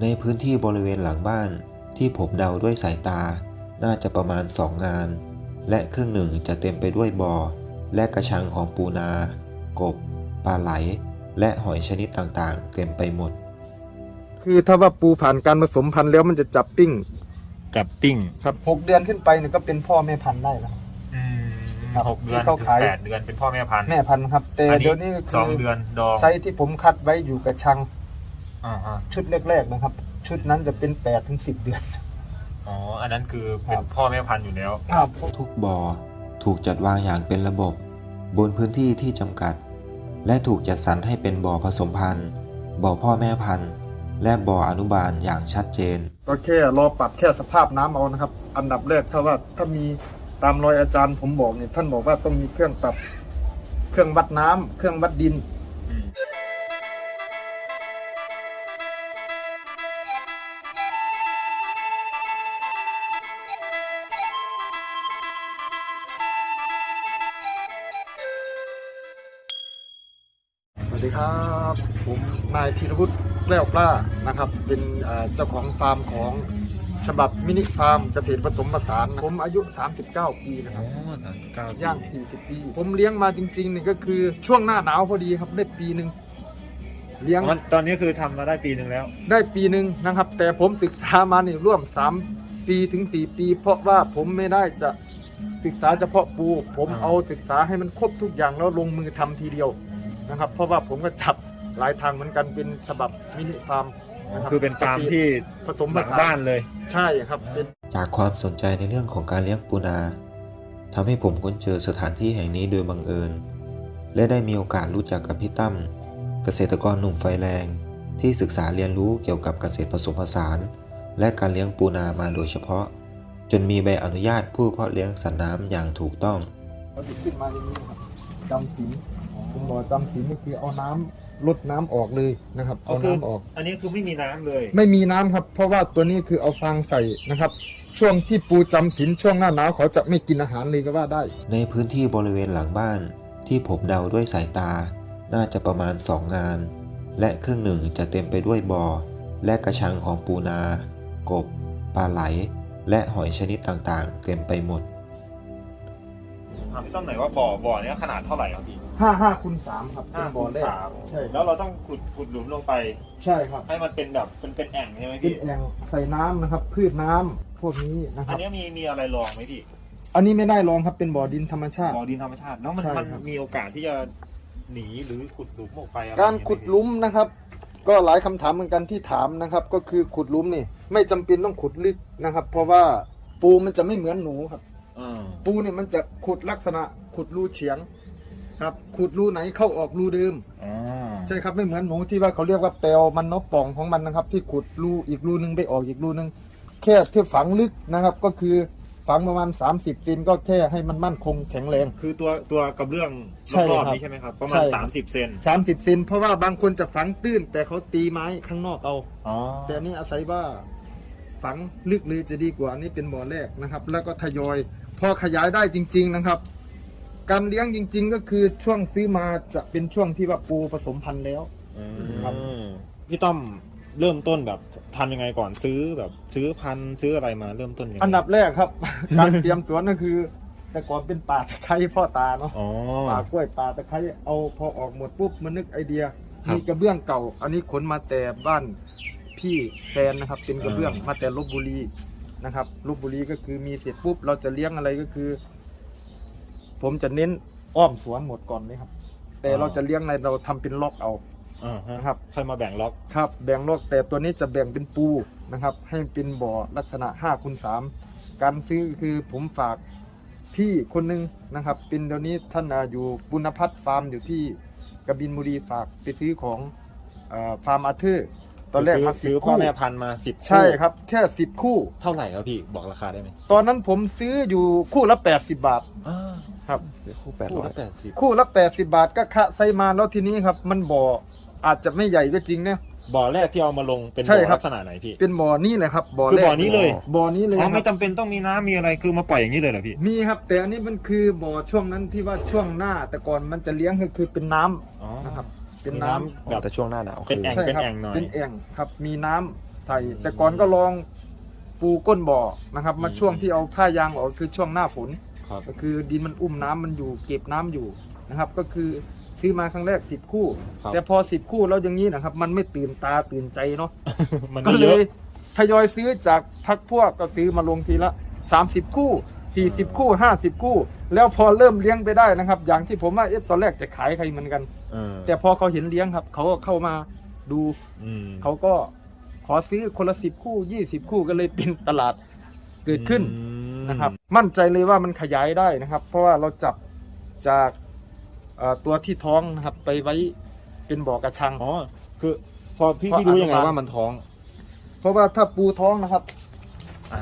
ในพื้นที่บริเวณหลังบ้านที่ผมเดาด้วยสายตา น่าจะประมาณ 2 งาน และครึ่งหนึ่งจะเต็มไปด้วยบ่อ และกระชังของปูนา กบ ปลาไหล และหอยชนิดต่างๆ เต็มไปหมด คือถ้าว่าปูผ่านการผสมพันธุ์แล้วมันจะจับปิ้ง กับปิ้งครับหกเดือนขึ้นไปเนี่ยก็เป็นพ่อแม่พันธุ์ได้แล้วครับครับหกเดือนที่เขาถึงขาย แปดเดือนเป็นพ่อแม่พันธุ์แม่พันธุ์ครับแต่อันเดี๋ยวนี้สองคือเดือนดองไซส์ที่ผมคัดไว้อยู่กับชังอ่าฮะ ชุดแรกๆนะครับ ชุดนั้นจะเป็น8ปดถึงสิเดือน อ๋อ อันนั้นคือเป็นครับพ่อแม่พันธุ์อยู่แล้ว ครับทุกบ่อถูกจัดวางอย่างเป็นระบบ บนพื้นที่ที่จำกัด และถูกจัดสรรให้เป็นบ่อผสมพันธุ์บ่อพ่อแม่พันธุ์ และบ่ออนุบาลอย่างชัดเจน ก็แค่รอปรับแค่สภาพน้ำเอานะครับ อันดับแรกถ้าว่าถ้ามีตามรอยอาจารย์ผมบอกเนี่ยท่านบอกว่าต้องมีเครื่องปรับ เครื่องวัดน้ำเครื่องวัดดิน ครับ ผมนายธีรวุฒิแก้วกล้านะครับ เป็นเอ่อเจ้าของฟาร์มของฉบับมินิฟาร์มเกษตรผสมผสานนะผมอายุ 39 ปีนะครับย่าง 40 ปี ผมเลี้ยงมาจริงๆนี่ก็คือช่วงหน้าหนาวพอดีครับได้ปีหนึ่งเลี้ยงตอนนี้คือทำมาได้ปีหนึ่งแล้ว ได้ปีหนึ่งนะครับ แต่ผมศึกษามานี่ร่วม 3 ปีถึง 4 ปี เพราะว่าผมไม่ได้จะศึกษาเฉพาะปู ผมอ่าเอาศึกษาให้มันครบทุกอย่างแล้วลงมือทำทีเดียว นะครับ เพราะว่าผมก็จับหลายทางเหมือนกันเป็นฉบับมินิฟาร์มนะครับคือเป็นฟาร์มที่ผสมหผลังสานบ้านเลย ใช่ครับเป็นจากความสนใจในเรื่องของการเลี้ยงปูนาทำให้ผมค้นเจอสถานที่แห่งนี้โดยบังเอิญ และได้มีโอกาสรู้จักกับพี่ตั้มเกษตรกรหนุ่มไฟแรง ที่ศึกษาเรียนรู้เกี่ยวกับเกษตรผสมผสาน และการเลี้ยงปูนามาโดยเฉพาะ จนมีใบอนุญาตผู้เพาะเลี้ยงสัตว์น้ำอย่างถูกต้องเขาจะขึ้นมาอย่างนี้นะครับจำ ศีลผมบอกจำศีลนี่คือเอาน้ำลดน้ำออกเลยนะครับ เอาก็คือน้ำออก อันนี้คือไม่มีน้ำเลย ไม่มีน้ำครับ เพราะว่าตัวนี้คือเอาฟางใส่นะครับ ช่วงที่ปูจำศีลช่วงหน้าหนาวเขาจะไม่กินอาหารเลยก็ว่าได้ ในพื้นที่บริเวณหลังบ้านที่ผมเดาด้วยสายตา น่าจะประมาณ 2 งาน และครึ่งหนึ่งจะเต็มไปด้วยบ่อ และกระชังของปูนา กบ ปลาไหล และหอยชนิดต่างๆ เต็มไปหมด ถามพี่ต้อมหน่อยว่าบ่อบ่อเนี้ยขนาดเท่าไหร่ครับพี่ ห้าห้าคูณสามครับห้าเป็นบ่อแรกสามใช่แล้วเราต้องขุดขุดหลุมลงไป ใช่ครับ ให้มันเป็นแบบเป็นเป็นแอ่งใช่ไหมเป็นพี่แอ่งใส่น้ำนะครับ พืชน้ำพวกนี้นะคอัรันบเนี้ยมีมีอะไรรองไหมพี่อันนี้ไม่ได้ลองครับเป็นบ่อดินธรรมชาติบ่อดินธรรมชาติแล้วมันใช่มันครับมีโอกาสที่จะหนีหรือขุดหลุมออกไปอะไรการอย่งเงี้ยขุดหลุมนะครับ ก็หลายคำถามเหมือนกันที่ถามนะครับ ก็คือขุดหลุมนี่ไม่จำเป็นต้องขุดลึกนะครับ เพราะว่าปูมันจะไม่เหมือนหนูครับอ่าปูเนี่ยมันจะขุดลักษณะขุดรูเฉียง ครับขุดรูไหนเข้าออกรูเดิมอ่าใช่ครับไม่เหมือนหนูที่ว่าเขาเรียกว่าแปลวมันเนาะป่องของมันนะครับ ที่ขุดรูอีกรูนึงไปออกอีกรูนึงแค่ที่ฝังลึกนะครับ ก็คือฝังประมาณ 30ซินก็แค่ให้มันมั่นคงแข็งแรง คือตัวตัวกระเบื้องใช่รอบครับๆนี้ใช่ไหมครับ ประใช่มาณครับ30 เซน30ซินเพราะว่าบางคนจะฝังตื้น แต่เขาตีไม้ข้างนอกเอา อ๋อแต่อันนี้อาศัยว่าฝังลึกเลยจะดีกว่าอันนี้เป็นบ่อแรกนะครับ แล้วก็ทยอย พอขยายได้จริง ๆนะครับ การเลี้ยงจริง ๆ ก็คือช่วงซื้อมาจะเป็นช่วงที่ว่าปูผสมพันธุ์แล้ว ครับ พี่ต้อมเริ่มต้นแบบทำยังไงก่อนซื้อแบบซื้อพันธุ์ซื้ออะไรมาเริ่มต้นยังไงอันดับแรกครับ การเตรียมสวนก็คือ แต่ก่อนเป็นป่าตะไคร้พ่อตาเนาะอ๋อ ป่ากล้วยป่าตะไคร้เอาพอออกหมดปุ๊บมันนึกไอเดีย ครับมีกระเบื้องเก่า อันนี้ขนมาแต่บ้านพี่แฟนนะครับ เป็นกระเบื้องอ่าม มาแต่ลบบุรีนะครับลบบุรีก็คือมีเสร็จปุ๊บเราจะเลี้ยงอะไรก็คือ ผมจะเน้นอ้อมสวนหมดก่อนเลยครับ แต่เราจะเลี้ยงอะไรเราทำเป็นล็อกเอาอ่าฮะนะครับ ค่อยมาแบ่งล็อก ครับแบ่งโลกแต่ตัวนี้จะแบ่งเป็นปูนะครับ ให้เป็นบ่อลักษณะ5คูณ3การซื้อคือผมฝากพี่คนหนึงนะครับ เป็นเดี๋ยวนี้ท่านอ่าอยู่บุญพัฒน์ฟาร์มอยู่ที่กบินบุรีฝากไปซื้อของเออฟาร์มอาเธอร์ตอนแรกซื้อมาสิซื้บอพ่อคู่แม่พันธุ์มาสิบใช่ครับ แค่สิบคู่ เท่าไหร่ครับพี่บอกราคาได้ไหมตอนนั้นผมซื้ออยู่คู่ละ80 บาท อ่า ครับคู่แปดร้อยแปดสิบคู่ละ80บาทก็คะไซมาแล้วทีนี้ครับ มันบ่ออาจจะไม่ใหญ่ก็จริงนะ บ่อแรกที่เอามาลงเป็นใช่บ่อครับ ลักษณะไหนพี่ เป็นบ่อนี้เลยครับบ่อคือแรกบ่อนี้เลยบ่อนี้เลยอ๋อคไม่รับจำเป็นต้องมีน้ำมีอะไรคือมาปล่อยอย่างนี้เลยเหรอพี่มีครับ แต่อันนี้มันคือบ่อช่วงนั้นที่ว่าช่วงหน้า แต่ก่อนมันจะเลี้ยงก็คือเป็นน้ำอ๋อนะครับ เป็นมีน้ำน้ำแบบแต่ช่วงหน้าหนาวเป็นแอ่งใช่เป็นครับแอ่งหน่อย เป็นแอ่งครับ มีน้ำไทยแต่ก่อนก็ลองปูก้นบ่อนะครับ มาช่วงที่เอาผ้ายางออกคือช่วงหน้าฝน ครับ ก็คือดินมันอุ้มน้ำมันอยู่เก็บน้ำอยู่นะครับ ก็คือซื้อมาครั้งแรกสิบคู่ ครับ แต่พอสิบคู่แล้วอย่างนี้นะครับ มันไม่ตื่นตาตื่นใจเนาะ มันก็ก็เลเยอะยทยอยซื้อจากพักพวกก็ซื้อมาลงทีละสามสิบคู่สี่สิบคู่ห้าสิบคู่ แล้วพอเริ่มเลี้ยงไปได้นะครับ อย่างที่ผมว่าเอ๊ะตอนแรกจะขายใครเหมือนกัน เออแต่พอเขาเห็นเลี้ยงครับ เขาก็เข้ามาดู อืม เขาก็ขอซื้อคนละสิบคู่ยี่สิบคู่ก็เลยเป็นตลาดเกิดขึ้นอืม นะครับ มั่นใจเลยว่ามันขยายได้นะครับ เพราะว่าเราจับจากเอ่อตัวที่ท้องนะครับ ไปไว้เป็นบ่อกระชังอ๋อคือพอพี่เพราะพี่รู้ยังไงอนุบาลว่ามันท้อง เพราะว่าถ้าปูท้องนะครับอะ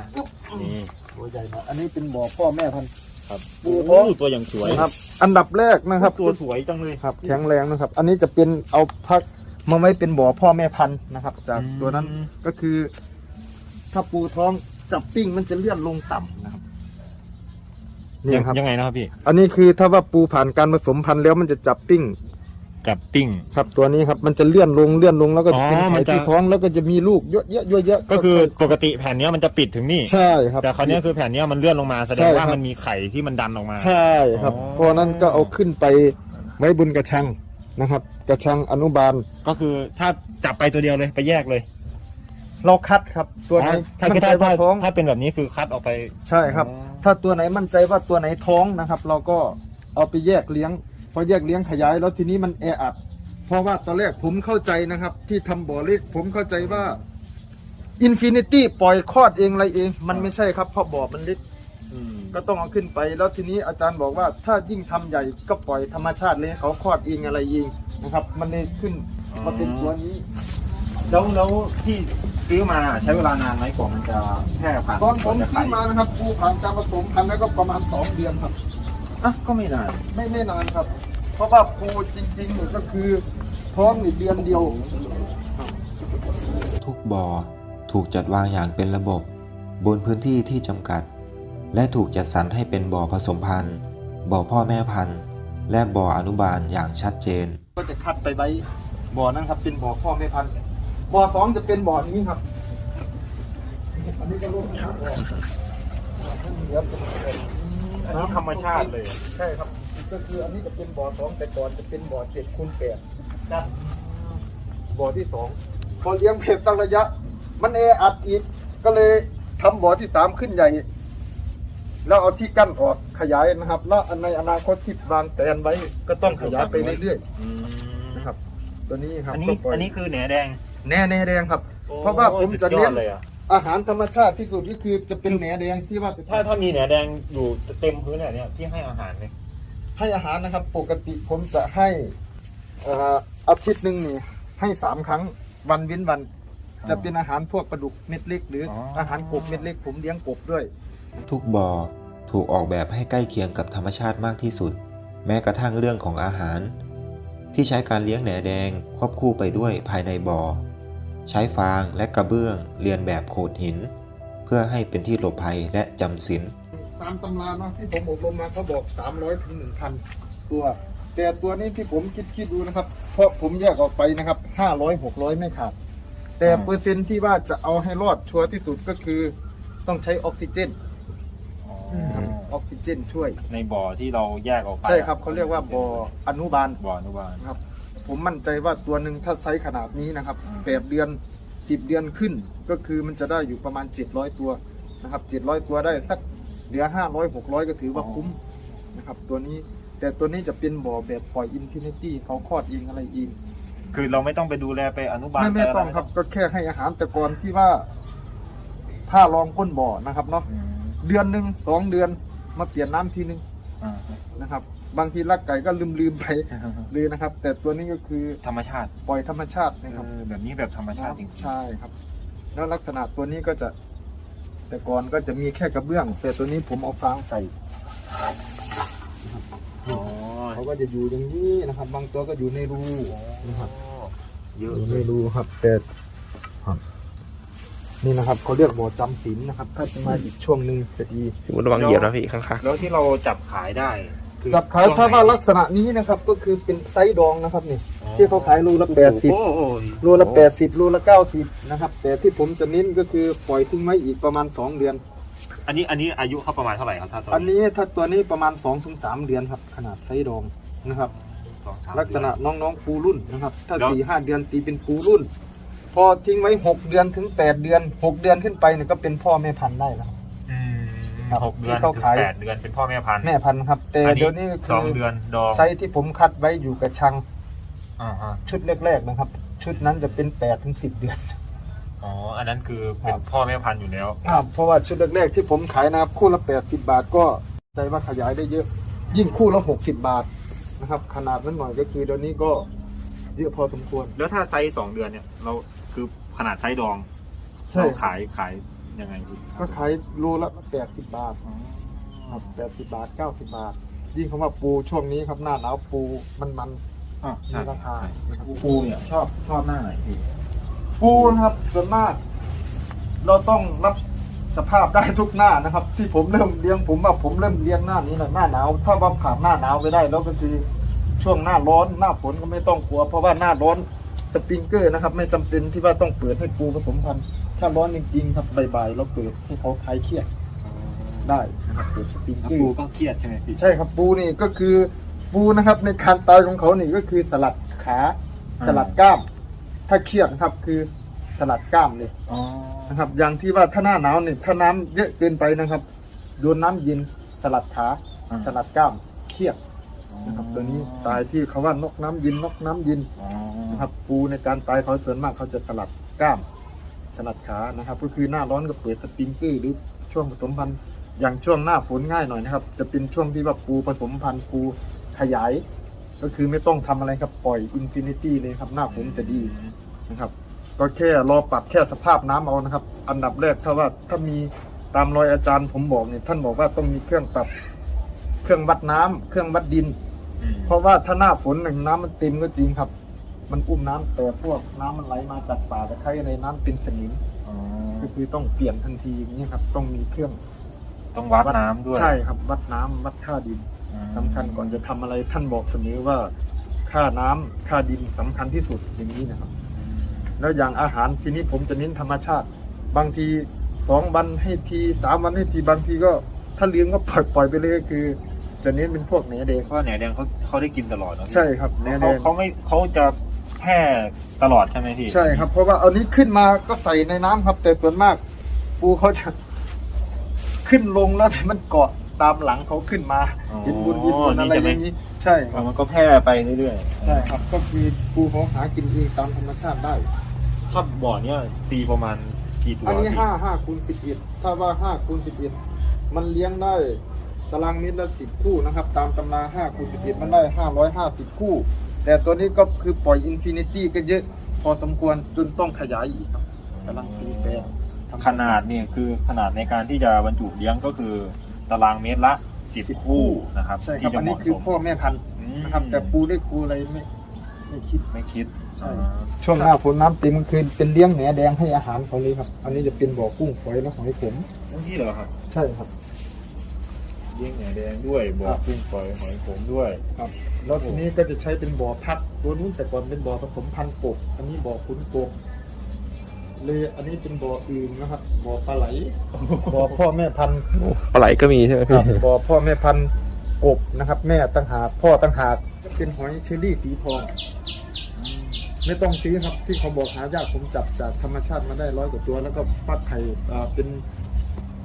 นี่ตัวใหญ่นะอันนี้เป็นบ่อพ่อแม่พันธุ์ครับปูท้องโตัวอย่างสวยนะครับ อันดับแรกนะครับ ตัวสวยจังเลยครับแข็งแรงนะครับ อันนี้จะเป็นเอาพักมาไว้เป็นบ่อพ่อแม่พันธุ์นะครับ จากอืมตัวนั้นก็คือ ถ้าปูท้อง จับปิ้งมันจะเลื่อนลงต่ำนะครับนี่ยังครับ ยังไงนะครับพี่ อันนี้คือถ้าว่าปูผ่านการผสมพันธุ์แล้วมันจะจับปิ้ง กับปิ้ง ครับตัวนี้ครับมันจะเลื่อนลงเลื่อนลงแล้วก็อ๋จะอเป็นมัไข่นจะ ที่ท้องแล้วก็จะมีลูกเยอะเยอะเยอะเยอะก็คือปกติแผ่นเนี้ยมันจะปิดถึงนี่ ใช่ครับ แต่คราวเนี้ยคือแผ่นเนี้ยมันเลื่อนลงมาแสดใช่งครับว่ามันมีไข่ที่มันดันออกมา ใช่ครับ อ๋อ เพราะนั้นก็เอาขึ้นไปไว้บนกระชังนะครับ กระชังอนุบาล ก็คือถ้าจับไปตัวเดียวเลยไปแยกเลย เราคัดครับ ตัวไหนถ้ามั่นใจถ้าว่าถ้าท้องถ้าเป็นแบบนี้คือคัดออกไป ใช่ครับ อ๋อ ถ้าตัวไหนมั่นใจว่าตัวไหนท้องนะครับ เราก็เอาไปแยกเลี้ยง พอแยกเลี้ยงขยายแล้วทีนี้มันแออัด เพราะว่าตอนแรกผมเข้าใจนะครับ ที่ทำบ่อเล็กผมเข้าใจว่าอินฟินิตี้ปล่อยคลอดเองอะไรเอง มันไม่ใช่ครับเพราะบ่อมันเล็ก อืมก็ต้องเอาขึ้นไปแล้วทีนี้อาจารย์บอกว่าถ้ายิ่งทำใหญ่ก็ปล่อยธรรมชาติเลยให้เขาคลอดเองอะไรเองนะครับ มันเลยขึ้นมาเป็นตัวนี้ แล้วแล้วที่ ซื้อมาใช้เวลานานไหมกว่ามันจะแพร่ผ่านตอนผมจะซื้ขาอยมานะครับปูผ่านการผสมพันธุ์แล้วก็ประมาณสองเดือนครับ อะก็ไม่นานไม่ไม่นานครับ เพราะว่าปูจริงๆเนี่ยก็คือท้องนี่เดือนเดียว ทุกบ่อถูกจัดวางอย่างเป็นระบบบนพื้นที่ที่จำกัด และถูกจัดสรรให้เป็นบ่อผสมพันธุ์บ่อพ่อแม่พันธุ์ และบ่ออนุบาลอย่างชัดเจน ก็จะคัดไปไว้บ่อนั้นครับเป็นบ่อพ่อแม่พันธุ์ บ่อสองจะเป็นบ่อนี้ครับ อันนี้ก็ลูกบ่อเดี๋ยวเป็นบ่ออันนี้ธรรมชาติเลย ใช่ครับ ก็คืออันนี้จะเป็นบ่อสองแต่ก่อนจะเป็นบ่อเจ็ดคูณแปดครับบ่อที่สองพอเลี้ยงเพบตั้งระยะ มันแออัดอีกก็เลยทำบ่อที่สามขึ้นใหญ่ แล้วเอาที่กั้นออกขยายนะครับ แล้วในอนาคตที่วางแผนไว้ ก็ต้องขยายไปเรื่อยๆนะครับ ตัวนี้ครับอันนี้ก็ปล่ยอันนี้คือแหนแดง แน่แน่แดงครับ เพราะว่าผมจะสุดยเลี้อยงดเลยอะอาหารธรรมชาติที่สุดก็คือจะเป็นแหนแดงที่ว่าถ้าถ้ามีแหนแดงอยู่เต็มพื้นเนี่ยพี่ให้อาหารเลยให้อาหารนะครับ ปกติผมจะให้เอ่ออาทิตย์หนึ่งนี่ให้สามครั้งวันเว้นวันอ๋อจะเป็นอาหารพวกปลาดุกเม็ดเล็ก หรืออออาหารกบเม็ดเล็กผมเลี้ยงกบด้วย ทุกบ่อถูกออกแบบให้ใกล้เคียงกับธรรมชาติมากที่สุด แม้กระทั่งเรื่องของอาหาร ที่ใช้การเลี้ยงแหนแดงควบคู่ไปด้วยภายในบ่อ ใช้ฟางและกระเบื้องเรียนแบบโขดหิน เพื่อให้เป็นที่หลบภัยและจำศีลตามตำราเนาะที่ผมอบรมมาเขาบอก 300ถึง1,000 ตัว แต่ตัวนี้ที่ผมคิดคิดดูนะครับ เพราะผมแยกออกไปนะครับ 500 600 ไม่ขาด แต่อืมเปอร์เซ็นต์ที่ว่าจะเอาให้รอดชัวร์ที่สุดก็คือต้องใช้ออกซิเจนครับออกซิเจนช่วย ในบ่อที่เราแยกออกไป ใช่ครับเขาเรียกว่าบ่ออนุบาลบ่ออนุบาลนะครับ ผมมั่นใจว่าตัวหนึ่งถ้าไซส์ขนาดนี้นะครับอืมแปดเดือนสิบเดือนขึ้น ก็คือมันจะได้อยู่ประมาณ700ตัวนะครับ700ตัวได้สักเหลือ500 600ก็ถือว่าคุ้มนะครับ ตัวนี้แต่ตัวนี้จะเป็นบ่อแบบปล่อยอินฟินิตี้เขาคลอดเองอะไรเองคือเราไม่ต้องไปดูแลไปอนุบาลไม่ไม่ปะต้องครับ ก็แค่ให้อาหารแต่ก่อนที่ว่า ถ้ารองก้นบ่อนะครับเนาะอืมเดือนหนึ่งสองเดือนมาเปลี่ยนน้ำทีนึงอ่านะครับ บางทีลักไก่ก็ลืมลืมๆไปเลยนะครับ แต่ตัวนี้ก็คือธรรมชาติปล่อยธรรมชาตินะครับเออแบบนี้แบบธรรมชาติจริงๆใช่ครับ แล้วลักษณะตัวนี้ก็จะ แต่ก่อนก็จะมีแค่กระเบื้อง แต่ตัวนี้ผมเอาฟางใส่อ๋อเขาก็จะอยู่อย่างนี้นะครับ บางตัวก็อยู่ในรูนะครับเยอะอยู่เลในยรูครับแต่ครับนี่นะครับเขาเรียกบ่อจำศีลนะครับ ถ้าจะมาอีกช่วงหนึ่งจะดีพี่มุดระวังเหยียบนะพี่ข้างแล้วที่เราจับขายได้คือ จับขายช่วงถ้าไหนว่าลักษณะนี้นะครับ ก็คือเป็นไซส์ดองนะครับนี่อ๋อที่เขาขายรูละแปดสิบโอ้โหรูละแปดสิบรูละเก้าสิบนะครับ แต่ที่ผมจะเน้นก็คือปล่อยทิ้งไว้อีกประมาณสองเดือน อันนี้อันนี้อายุเขาประมาณเท่าไหร่ครับถ้าตอันนี้ถ้าตัวนี้ประมาณสองถึงสามเดือนครับ ขนาดไซส์ดองนะครับสองสามลักษณะน้องๆปูรุ่นนะครับ ถ้าแล้วสี่ห้าเดือนตีเป็นปูรุ่น พอทิ้งไว้หกเดือนถึงแปดเดือนหกเดือนขึ้นไปเนี่ยก็เป็นพ่อแม่พันธุ์ได้แล้ว ครับอืมครับหกเดือนที่เขาถึงขาย แปดเดือนเป็นพ่อแม่พันธุ์แม่พันธุ์ครับ แต่อันเดี๋ยวนี้สองคือเดือนดองไซส์ที่ผมคัดไว้อยู่กับชังอ่าฮะชุดแรกๆนะครับ ชุดนั้นจะเป็นแปดถึงสิบเดือน อ๋ออันนั้นคือเป็นครับ พ่อแม่พันธุ์อยู่แล้ว ครับเพราะว่าชุดแรกๆที่ผมขายนะครับคู่ละแปดสิบาทก็ใจว่าขยายได้เยอะ ยิ่งคู่ละหกสิบาทนะครับ ขนาดนั้นหน่อยก็คือเดี๋ยวนี้ก็เยอะพอสมควร แล้วถ้าไซส์สองเดือนเนี่ยเราคือขนาดไซส์ดองใช่ เราขายขาย ยังไงพี่ก็ขายโลละแปดสิบบาทครับแปดสิบาทเก้าสิบาท ยิ่งคำว่าปูช่วงนี้ครับหน้าหนาวปูมันมันอ่าๆมีใช่ราคานะครับปูเนี่ยชอบชอบหน้าไหนพี่ปูนะครับส่วนมาก เราต้องรับสภาพได้ทุกหน้านะครับ ที่ผมเริ่มเลี้ยงผมว่าผมเริ่มเลี้ยงหน้านี้แหละหน้าหนาวถ้าว่าผ่านหน้าหนาวไปได้ แล้วก็คือช่วงหน้าร้อนหน้าฝนก็ไม่ต้องกลัว เพราะว่าหน้าร้อนสปริงเกอร์นะครับ ไม่จำเป็นที่ว่าต้องเปิดให้ปูผสมพันธุ์ ถ้าร้อนจริงๆครับบ่ายๆเราเปิดให้เขาคลายเครียดได้นะครับเปิดสปริงเกอปูร์ต้องเครียดใช่ไหมพี่ใช่ครับปูนี่ก็คือปูนะครับในการตายของเขานี่ก็คือสลัดขาสลัดกล้าม ถ้าเครียดนะครับคือสลัดกล้ามเลยอ๋อนะครับ อย่างที่ว่าถ้าหน้าหนาวเนี่ยถ้าน้ำเยอะเกินไปนะครับโดนน้ำเย็นสลัดขาสลัดกล้ามเครียดนะครับ ตัวนี้ตายที่เขาว่านกน้ำเย็นนกน้ำเย็นอ๋อนะครับปูในการตายเขาส่วนมากเขาจะสลัดกล้าม สลัดขานะครับ ก็คือหน้าร้อนก็เปิดสปริงเกอร์หรือช่วงผสมพันธุ์อย่างช่วงหน้าฝนง่ายหน่อยนะครับ จะเป็นช่วงที่ว่าปูผสมพันธุ์ปูขยาย ก็คือไม่ต้องทำอะไรครับปล่อยอินฟินิตี้เลยครับ หน้าฝนจะดีนะครับ ก็แค่รอปรับแค่สภาพน้ำเอานะครับ อันดับแรกถ้าว่าถ้ามีตามรอยอาจารย์ผมบอกเนี่ยท่านบอกว่าต้องมีเครื่องปรับเครื่องวัดน้ำเครื่องวัดดิน เพราะว่าถ้าหน้าฝนหนึ่งน้ำมันเต็มก็จริงครับ มันอุ้มน้ำแต่พวกน้ำมันไหลมาจากป่าตะไคร้ในน้ำเป็นสนิมอ๋อก็คือต้องเปลี่ยนทันทีอย่างนี้ครับ ต้องมีเครื่องต้องวัดน้ำด้วยใช่ครับ วัดน้ำวัดค่าดินอืมสำคัญก่อนจะทำอะไรท่านบอกเสมอว่า ค่าน้ำค่าดินสำคัญที่สุดอย่างนี้นะครับ แล้วอย่างอาหารทีนี้ผมจะเน้นธรรมชาติ บางทีสองวันให้ทีสามวันให้ทีบางทีก็ถ้าเลี้ยงก็ปล่อยปล่อยไปเลยก็คือ จะเน้นเป็นพวกแหนแดงเพราะว่าแหนแดงเขาเขาได้กินตลอดเนอะพี่ใช่ครับแหนแดเขางเขาไม่เขาจะ แพร่ตลอดใช่ไหมพี่ใช่ครับ เพราะว่าเอานี้ขึ้นมาก็ใส่ในน้ำครับ แต่ส่วนมาก ปูเขาจะ ขึ้นลงแล้วมันเกาะตามหลังเขาขึ้นมาอ๋อยินบุญยินบุญอะไรนี่จะอไม่ย่างนี้ ใช่คเอรัอบมันก็แพร่ไปเรื่อยใช่ครับ ก็คือปูเขาหากินเองตามธรรมชาติได้ ๆถ้าบ่อเนี้ยตีประมาณกี่ตัวอันนี้พี่ห้าห้าคูณสิบเอ็ดถ้าว่าห้าคูณสิบเอ็ดมันเลี้ยงได้ตารางเมตรละสิบคู่นะครับ ตามตำราห้าคูณสิบเอ็ดมันได้ห้าร้อยห้าสิบคู่ แต่ตัวนี้ก็คือปล่อยอินฟินิตี้ก็เยอะพอสมควรจนต้องขยายอีกครับกำลังตีแปลงขนาดเนี่ยคือขนาดในการที่จะบรรจุเลี้ยงก็คือตารางเมตรละสิบคู่นะครับใช่ครับที่จะอันเหนี้มาะคือสมพ่อแม่พันธุ์มนะครับ แต่ปูได้ครูอะไรไม่ไม่คิดไม่คิดใช่อ่าช่วงหน้าฝนน้ำเต็มคือเป็นเลี้ยงแหนแดงให้อาหารเขาเลยครับ อันนี้จะเป็นบ่อกุ้งฝอยและหอยขมนี่เหรอครับ ใช่ครับ เลี้ยงแหนแดงด้วยบ่อครับ กุ้งฝอยหอยขมด้วย ครับแล้วทีนี้ก็จะใช้เป็นบ่อพักตัวนู้นแต่ก่อนเป็นบ่อผสมพันธุ์กบ อันนี้บ่อขุนกบเลยอันนี้เป็นบ่ออื่นนะครับบ่อปลาไหลบ่อพ่อแม่พันธุ์ปลาไหลก็มีใช่ไหมครัพี่บบ่อพ่อแม่พันธุ์กบนะครับ แม่ตั้งหากพ่อตั้งหากเป็นหอยเชอรี่สีทองไม่ต้องซื้อครับที่เขาบอกหายากผมจับจากธรรมชาติมาได้ร้อยกว่าตัวแล้วก็ฟักไข่อ่าเป็น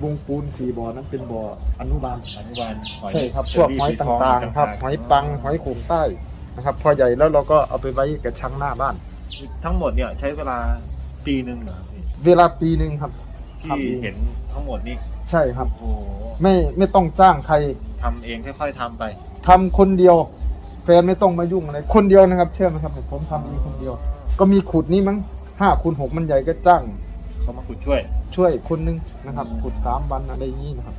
วงปูนสี่บ่อนั้นเป็นบ่ออนุบาล อนุบาลหอยใช่ครับเชพวกรี่หอยสีตท่างกๆครับหกหอยปังหอยโขงใต้นะครับ พอใหญ่แล้วเราก็เอาไปไว้กับชังหน้าบ้าน ทั้งหมดเนี่ยใช้เวลาปีหนึ่งเหรอพี่เวลาปีหนึ่งครับที่ทำเอง เห็นทั้งหมดนี่ใช่ครับ โอ้โหไม่ไม่ต้องจ้างใครทำเองค่อยๆทำไป ทำคนเดียวแฟนไม่ต้องมายุ่งอะไรคนเดียวนะครับ เชื่อไหมครับผมทำเองคนเดียว ก็มีขุดนี่มั้งห้าคูณหกมันใหญ่ก็จ้าง เขามาขุดช่วย ช่วยคนหนึงนะครับขุดสามวันอะไรอย่างนี้นะครับ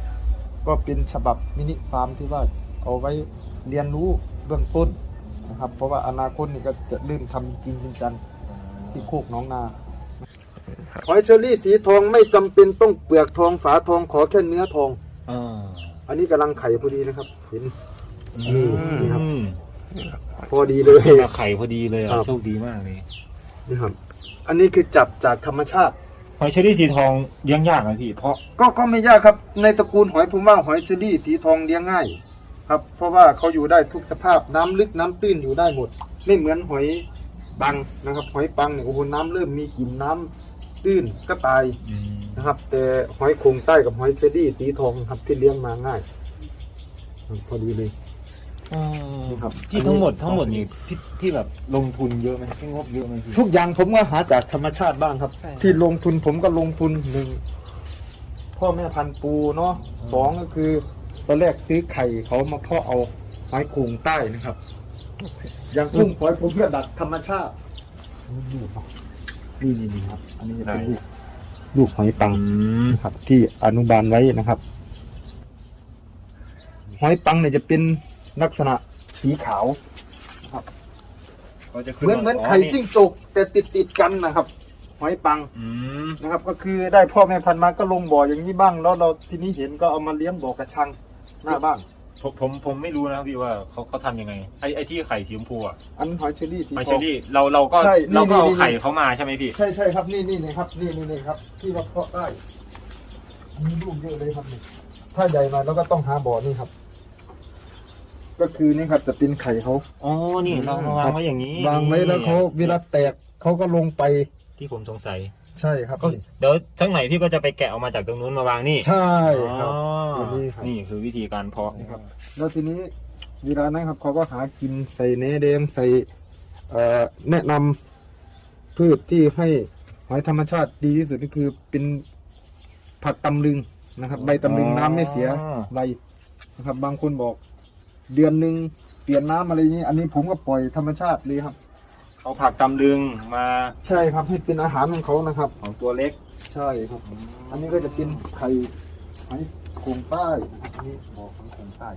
ก็เป็นฉบับมินิฟาร์มที่ว่าเอาไว้เรียนรู้เบื้องต้นนะครับ เพราะว่าอนาคตนี่ก็จะเริ่มทำจริงจริงจังที่โคกหน้องนาหอยเชอรี่สีทองไม่จำเป็นต้องเปลือกทองฝาทองขอแค่เนื้อทอง อ่าอันนี้กำลังไข่พอดีนะครับเห็น นี่ครับ อืมพอดีเลย มาไข่พอดีเลยครัอะบโชคดีมากเลย นี่ครับ อันนี้คือจับจากธรรมชาติ หอยเชอรี่สีทองเลี้ยงยากไหมพี่ เพราะก็ก็ไม่ยากครับในตระกูลหอยผมว่าหอยเชอรี่สีทองเลี้ยงง่าย ครับ เพราะว่าเขาอยู่ได้ทุกสภาพน้ำลึกน้ำตื้นอยู่ได้หมด ไม่เหมือนหอยปังนะครับ หอยปังเนี่ยโอ้โหน้ำเริ่มมีกลิ่นน้ำตื้นก็ตายนะครับ แต่หอยโขงใต้กับหอยเชอรี่สีทองครับที่เลี้ยงมาง่ายครับพอดีเลย ครับที่ทั้งหมดทั้งหมดนี่ที่ที่แบบลงทุนเยอะไหมที่งบเยอะไหมพี่ทุกอย่างผมก็หาจากธรรมชาติบ้างครับ ใช่ ที่ลงทุนผมก็ลงทุนหนึ่งพ่อแม่พันธุ์ปูเนาะสองก็คือ ตอนแรกซื้อไข่เขามาเพาะเอาหอยโขงใต้นะครับ อย่างกุ้งหอยผมก็ดัดธรรมชาตินี่ครับนี่นี่นี่ครับ อันนี้จะเป็นลูกลูกหอยปัง นะครับที่อนุบาลไว้นะครับ หอยปังเนี่ยจะเป็น ลักษณะสีขาวเขาจะเหมือนเหมือนไข่จิ้งจกแต่ติดติดๆกันนะครับ หอยปังอืมนะครับ ก็คือได้พ่อแม่พันธุ์มาก็ลงบ่ออย่างนี้บ้าง แล้วเราทีนี้เห็นก็เอามาเลี้ยงบ่อกระชังหน้าบ้านผมผมผมไม่รู้นะครับพี่ว่าเขาเขาทำยังไงไอไอที่ไข่สีชมพูอะอันหอยเชอรี่สีหอยทเชออง รี่เราเราก็ใช่นี่เราก็เอานี่ ไข่เขามาใช่ไหมพี่ ใช่ใช่ครับนี่นี่นี่ครับ นี่นี่นี่ครับ ที่เราเพาะได้อันนี้ลูกเยอะเลยครับนี่ถ้าใหญ่หน่อยเราก็ต้องหาบ่อนี่ครับ ก็คือนี่ครับจะเป็นไข่เขาอ๋อนี่เรามาวางไว้อย่างนี้วางไว้แล้วเขาเวลาแตกเขาก็ลงไปที่ผมสงสัย ใช่ครับก็เดี๋ยวทั้งไหนพี่ก็จะไปแกะออกมาจากตรงนู้นมาวางนี่ ใช่ครับอ๋อตัวนี้ครับนี่คือวิธีการเพาะนะครับ แล้วทีนี้เวลานั้นครับเขาก็หากินใส่เนแดงใส่เอ่อแนะนำพืชที่ให้หอยธรรมชาติดีที่สุดก็คือเป็นผักตำลึงนะครับ ใบตำลึงน้ำไม่เสียใบนะครับ บางคนบอก เดือนหนึ่งเปลี่ยนน้ำอะไรอย่างนี้ อันนี้ผมก็ปล่อยธรรมชาติเลยครับ เอาผักตำลึงมาใช่ครับให้เป็นอาหารของเขานะครับ ของตัวเล็กใช่ครับ อันนี้ก็จะเป็นไข่หอยโขงใต้อันนี้บอกของโขงใต้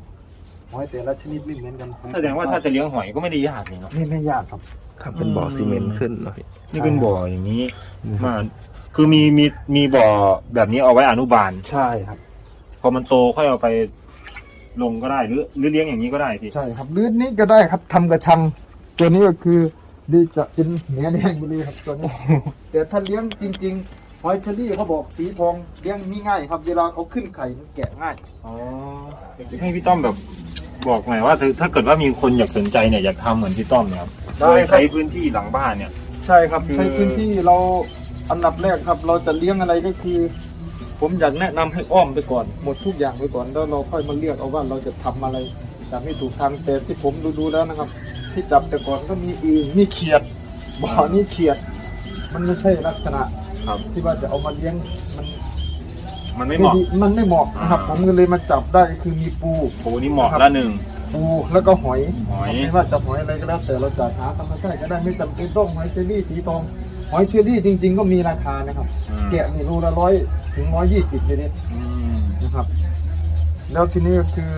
หอยแต่ละชนิดไม่เหมือนกันของแสดงว่าถ้าจะเลี้ยงหอยก็ไม่ได้ยากนี่เนาะ ไม่ไม่ยากครับ ทำเป็นบ่อซีเมนต์ขึ้นเนาะพี่นี่เป็นบ่ออย่างนี้มาคือมีมีมีบ่อแบบนี้เอาไว้อนุบาล ใช่ครับ พอมันโตค่อยเอาไป ลงก็ได้หรือหรือเลี้ยงอย่างนี้ก็ได้พี่ ใช่ครับหรือนี้ก็ได้ครับทำกระชัง ตัวนี้ก็คือดีจะเป็นเนื้อแดงไปเลยครับตัวนี้ แต่ถ้าเลี้ยงจริงๆหอยเชอรี่เขาบอกสีทองเลี้ยงมีง่ายครับเวลาเขาขึ้นไข่มันแกะง่าย อ๋อให้พี่ต้อมแบบบอกหน่อยว่าถ้าถ้าเกิดว่ามีคนอยากสนใจเนี่ยอยากทำเหมือนพี่ต้อมเนี่ยครับได้โดยครับ ใช้พื้นที่หลังบ้านเนี่ย ใช่ครับคือ ใช้พื้นที่เราอันดับแรกครับ เราจะเลี้ยงอะไรก็คือ ผมอยากแนะนำให้อ้อมไปก่อน หมดทุกอย่างไปก่อนแล้วเราค่อยมาเลือกเอาว่าเราจะทำอะไรจะไม่ถูกทางแต่ที่ผมดูดูๆแล้วนะครับ ที่จับแต่ก่อนก็มีอึ่งมีเขียดบ่อนี่เขียด มันไม่ใช่ลักษณะครับที่ว่าจะเอามาเลี้ยงมันมันไม่เหมาะดีมันไม่เหมาะนะครับอ่าผมก็เลยมาจับได้คือมีปูโหนี่เหมาะละหนึ่งปูแล้วก็หอยหอยไม่ว่าจะหอยอะไรก็แล้วแต่เราจะหาธรรมชาติก็ได้ไม่จำเป็นต้องหอยเชอรี่สีทอง หอยเชอรี่จริง ๆ ก็มีราคานะครับอืม แกะนี่รูละร้อยถึงร้อยยี่สิบเลยเนี่ยอืมนะครับ แล้วทีนี้ก็คือ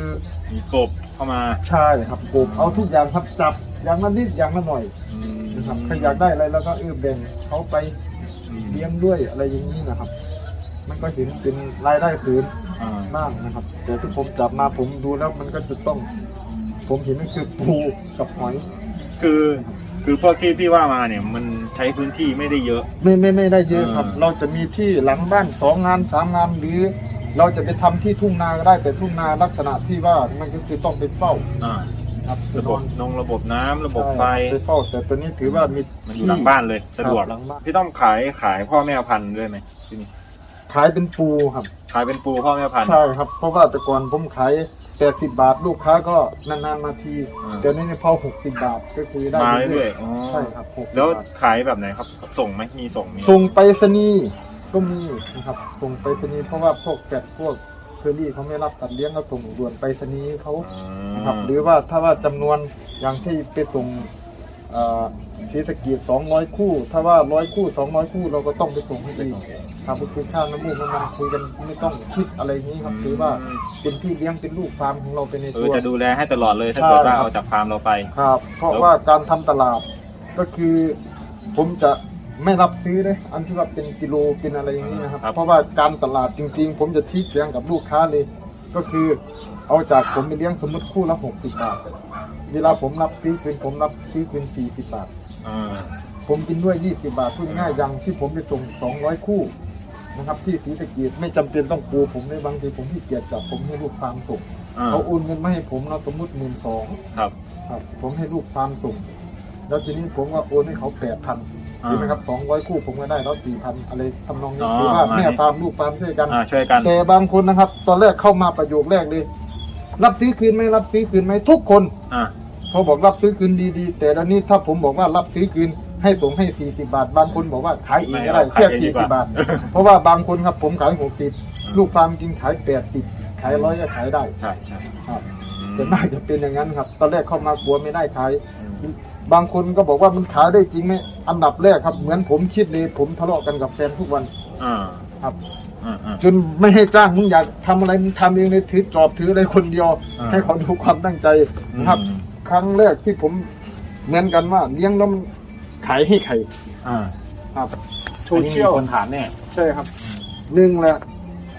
มีกบเข้ามาใช่ครับปลูกเอาทุกอย่างครับจับอย่างละนิดอย่างละหน่อยอืมนะครับใครอยากได้อะไรแล้วก็เออแบ่งเขาไปอืมเลี้ยงด้วยอะไรอย่างนี้นะครับ มันก็เห็นเป็นรายได้เสริมอ่ามากนะครับแต่ที่ผมจับมาผมดูแล้วมันก็จะต้อง ผมเห็นก็คือปูกับหอยคือ คือพวกที่พี่ว่ามาเนี่ยมันใช้พื้นที่ไม่ได้เยอะ ไม่ไม่ไม่ได้เยอะครับ อ่า เราจะมีที่หลังบ้านสองงานสามงานหรือเราจะไปทำที่ทุ่งนาก็ได้แต่ทุ่งนาลักษณะที่ว่ามันก็คือต้องไปเฝ้าอ่าครับระบบนงระบบน้ำระบบใช่ไฟไปเฝ้า แต่ตัวนี้ถือว่ามีมันอยู่หลังบ้านเลยสะดวกหลังบ้าน พี่ต้องขายขายพ่อแม่พันธุ์ด้วยไหมที่นี่ขายเป็นปูครับ ขายเป็นปูพ่อแม่พันธุ์ใช่ครับ เพราะว่าแต่ก่อนผมขาย แปดสิบบาทลูกค้าก็นานๆมาทีอ่า เดี๋ยวนี้เนี่ยพอหกสิบบาทก็คือได้มาเรื่อยๆอ๋อใช่ครับ60แล้วบาทขายแบบไหนครับ ส่งไหมมีส่งมีส่งไปรษณีย์ก็มีนะครับส่งไปรษณีย์เพราะว่าพวกแกะพวกเคอรี่เขาไม่รับตัดเลี้ยงก็ส่งด่วนไปรษณีย์เขา อืมนะครับหรือว่าถ้าว่าจำนวนอย่างที่ไปส่งเอ่อศรีสะเกีสองร้อยคู่ ถ้าว่าร้อยคู่สองร้อยคู่เราก็ต้องไปส่งให้เอง ครับก็คือค่าน้ำมูกน้ำมันคุยกันไม่ต้องคิดอะไรนี้ครับถือว่าเป็นพี่เลี้ยงเป็นลูกฟาร์มของเราไปในเอตัอว จะดูแลให้ตลอดเลยถ้าใช่เกิดว่าครับ เอาจากฟาร์มเราไป ครับ เพราะแล้วว่าการทำตลาดก็คือผมจะไม่รับซื้อเลยอันที่ว่าเป็นกิโลเป็นอะไรอย่างนี้นะครับ เพราะว่าการตลาดจริง ๆ ผมจะชี้แจงกับลูกค้าเลย ก็คือเอาจากผมไปเลี้ยงสมมติคู่ละหกสิบบาทเวลาผมรับซื้อคืนผมรับซื้อคืนสี่สิบบาท อ่าผมกินด้วยยี่สิบาทพูดง่ายๆอย่างที่ผมไปส่งสองร้อยคู่ นะครับที่ศรีสะเกดไม่จำเป็นต้องปูผมในบางทีผมที่เกียจจับผมให้ลูกความส่งอ่าเขาโอนเงินมาให้ผมเราสมมติหมื่นสองครับ ครับ ผมให้ลูกความส่งแล้วทีนี้ผมก็โอนให้เขาแปดพันอ่า ใช่ไหมครับสองร้อยคู่ผมก็ได้แล้วสี่พันอะไรทำนองนี้อ๋อคือว่าประมาณแม่นี้ตามลูกตามช่วยกัน อ่าช่วยกัน แต่บางคนนะครับ ตอนแรกเข้ามาประโยคแรกเลย รับซื้อคืนไหมรับซื้อคืนไหมทุกคน อ่าเขาบอกรับซื้อคืนดีๆ แต่ตอนนี้ถ้าผมบอกว่ารับซื้อคืน ให้ส่งให้40บาท บางคนบอกว่าขายเองก็ได้ไม่เอาแค่ขายเองดีกว่า40บาท เพราะว่าบางคนครับผมขาย60ลูกความจริงขาย80ขายร้อยก็ขายได้ใช่ใช่ครับอืมแต่น่าจะเป็นอย่างนั้นครับ ตอนแรกเข้ามากลัวไม่ได้ขายอืมบางคนก็บอกว่ามันขายได้จริงไหมอันดับแรกครับ เหมือนผมคิดเลยผมทะเลาะกันกับแฟนทุกวันอ่าครับอ่าอ่าจนไม่ให้จ้างมึงอยากทำอะไรมึงทำเองเลยถือจอบถืออะไรคนเดียวอ่าให้เขาดูความตั้งใจนะครับอืมครั้งแรกที่ผมเหมือนกันว่าเลี้ยงแล้วมัน ขายให้ไข่อ่าครับโซอันนี้เชียลมีคนถามเนี่ยใช่ครับหนึ่งแหละ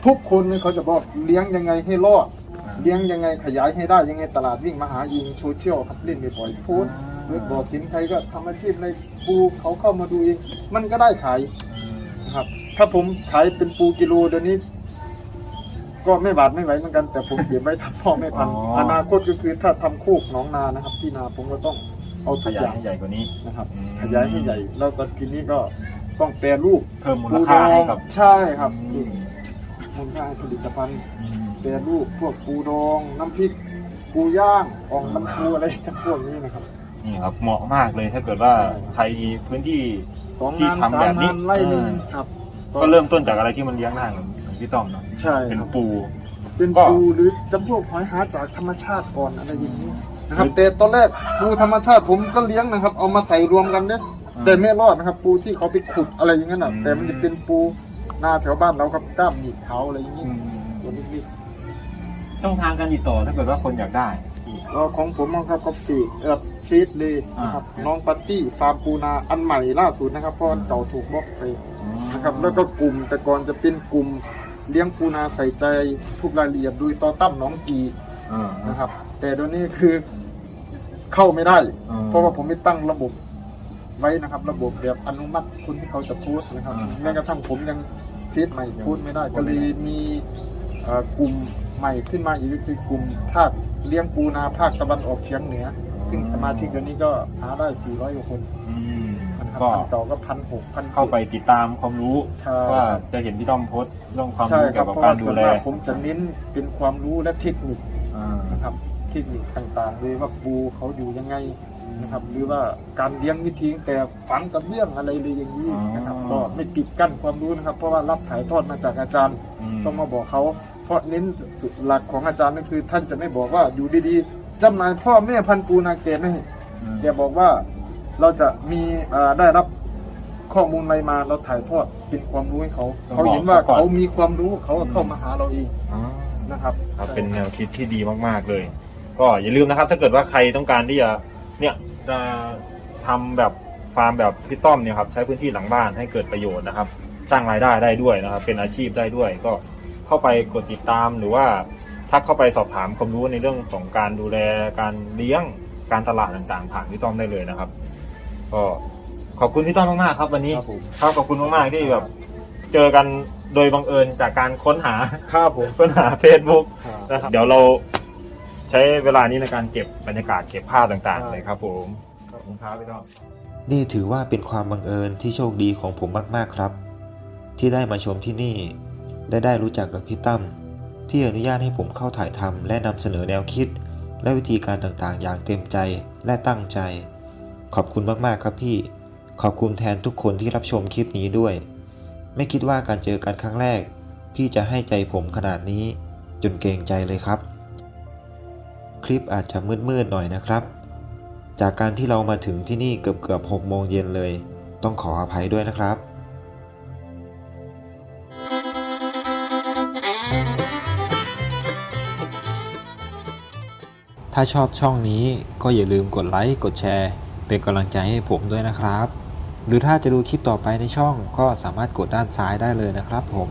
ทุกคนเนี่ยเขาจะบอกเลี้ยงยังไงให้รอด อ่า เลี้ยงยังไงขยายให้ได้ยังไงตลาดวิ่งมาหายิงโซเชียลครับเล่นบ่อยๆโพสต์หรือบอกสินใครก็ทำอาชีพในปูเขาเข้ามาดูเองมันก็ได้ขายนะครับ ถ้าผมขายเป็นปูกิโลเดี๋ยวนี้ ก็ไม่บาดไม่ไหวเหมือนกัน แต่ผมเก็บไว้ทำพ่อไม่พันอ๋ออนาคตก็คือถ้าทำโคกหนองนานะครับ ที่นาผมก็ต้อง เอาขทุกยาอยย่างให้ใหญ่กว่านี้ นะครับอืม ขยายให้ใหญ่ แล้วตอนทีนี้ก็ต้องแปรรูปเพิ่มมูลค่าให้กับใช่ครับอืมมูลค่าให้ผลิตภัณฑ์ อืม แปรรูปพวกปูดอง น้ำพริก ปูย่างอ่องมันปูอะไรทั้งพวกนี้นะครับ นี่ครับเหมาะมากเลยถ้าเกิดว่าใครมีพื้นที่ สองที่งานทำสาแบมบนี้งานไล่หนึ่งอ่าครับก็เริ่มต้นจากอะไรที่มันเลี้ยงได้เหมือนเหมือนพี่ต้อมเนาะใช่เป็นครับปู เป็นก็ ปูหรือจำพวกหอยหาจากธรรมชาติก่อนอะไรอย่างนี้ นะครับแต่ตอนแรกปูธรรมชาติผมก็เลี้ยงนะครับ เอามาใส่รวมกันเนี่ยแต่ไม่รอดนะครับ ปูที่เขาไปขุดอะไรอย่างนั้นอะแต่มันจะเป็นปูหน้าแถวบ้านเราครับกล้ามหนีบเขาอะไรอย่างนี้อืมตัวนี้ช่องทางการติดต่อถ้าเกิดว่าคนอยากได้พี่แล้วของผมนะครับก็ฟีดเออฟีดเลยนะครับอ่าน้องปาร์ตี้ฟาร์มปูนาอันใหม่ล่าสุดนะครับเพราะอันเก่าถูกบล็อกไปนะครับแล้วก็กลุ่มแต่ก่อนจะเป็นกลุ่มเลี้ยงปูนาใส่ใจทุกรายละเอียดโดยต่อตั้มหน้องกี อ่า นะครับ แต่เดี๋ยวนี้คือเข้าไม่ได้อืมเพราะว่าผมไม่ตั้งระบบไว้นะครับ ระบบแบบอนุมัติคนที่เขาจะโพสต์นะครับอ่าแม้กระทั่งผมยังฟีดใหม่ยังโพสต์ไม่ได้โพก็สต์เลไม่ได้ยมีเอ่อกลุ่มใหม่ขึ้นมาอีกก็คือกลุ่มภาคเลี้ยงปูนาภาคตะวันออกเฉียงเหนือ ซึ่งสมาชิกเดี๋ยวนี้ก็หาได้400กว่าคนอืมนะครับก็พันเก่าก็พันหกพันเข้าไปติดตามความรู้ใช่ ว่าจะเห็นพี่ต้อมโพสต์เรื่องความใช่รู้คเกี่รัยวกับเพราะกาว่ารดูส่วนแลมากผมจะเน้นเป็นความรู้และเทคนิคอ่า นะครับเทคนิคต่างๆเลยว่าปูเขาอยู่ยังไงนะครับ หรือว่าการเลี้ยงวิธีแต่ฝังกับเรื่องอะไรเลยอย่างนี้นะครับก็ไม่ปิดกั้นความรู้นะครับ เพราะว่ารับถ่ายทอดมาจากอาจารย์มต้องมาบอกเขา เพราะเน้นหลักของอาจารย์นั่นคือ ท่านจะไม่บอกว่าอยู่ดีๆจำหน่ายพ่อแม่พันธุ์ปูนาเกตไม่ให้อืมแกบอกว่าเราจะมีเอ่อได้รับข้อมูลอะไรมาเราถ่ายทอดเป็นความรู้ให้เขา เขาเห็นว่าเขามีความรู้เขาก็เข้ามาหาเราเองอ๋อ นะครับครับเป็นแนวคิดที่ดีมากๆเลย ก็อย่าลืมนะครับ ถ้าเกิดว่าใครต้องการที่จะเนี่ยจะทำแบบฟาร์มแบบพี่ต้อมเนี่ยครับใช้พื้นที่หลังบ้านให้เกิดประโยชน์นะครับ สร้างรายได้ได้ด้วยนะครับ เป็นอาชีพได้ด้วย ก็เข้าไปกดติดตามหรือว่าทักเข้าไปสอบถามความรู้ในเรื่องของการดูแลการเลี้ยงการตลาดต่างๆผ่านพี่ต้อมได้เลยนะครับ ก็ขอบคุณพี่ต้อมมากๆครับ วันนี้ครับผมครับขอบคุณมากๆที่แบบเจอกัน โดยบังเอิญจากการค้นหาครับผม ค้นหาเฟซบุ๊กนะครับเดี๋ยวเราใช้เวลานี้ในการเก็บบรรยากาศเก็บภาพต่างๆเลยครับผมขอบคุณครับพี่ต้อมนี่ถือว่าเป็นความบังเอิญที่โชคดีของผมมากๆครับ ที่ได้มาชมที่นี่และได้รู้จักกับพี่ตั้มที่อนุญาตให้ผมเข้าถ่ายทำและนำเสนอแนวคิด และวิธีการต่างๆ อย่างเต็มใจและตั้งใจ ขอบคุณมากๆครับพี่ ขอบคุณแทนทุกคนที่รับชมคลิปนี้ด้วย ไม่คิดว่าการเจอกันครั้งแรก พี่จะให้ใจผมขนาดนี้ จนเกรงใจเลยครับ คลิปอาจจะมืดๆหน่อยนะครับ จากการที่เรามาถึงที่นี่เกือบเกือบหกโมงเย็นเลย ต้องขออภัยด้วยนะครับถ้าชอบช่องนี้ก็อย่าลืมกดไลค์ กดแชร์ เป็นกำลังใจให้ผมด้วยนะครับ หรือถ้าจะดูคลิปต่อไปในช่องก็สามารถกดด้านซ้ายได้เลยนะครับผม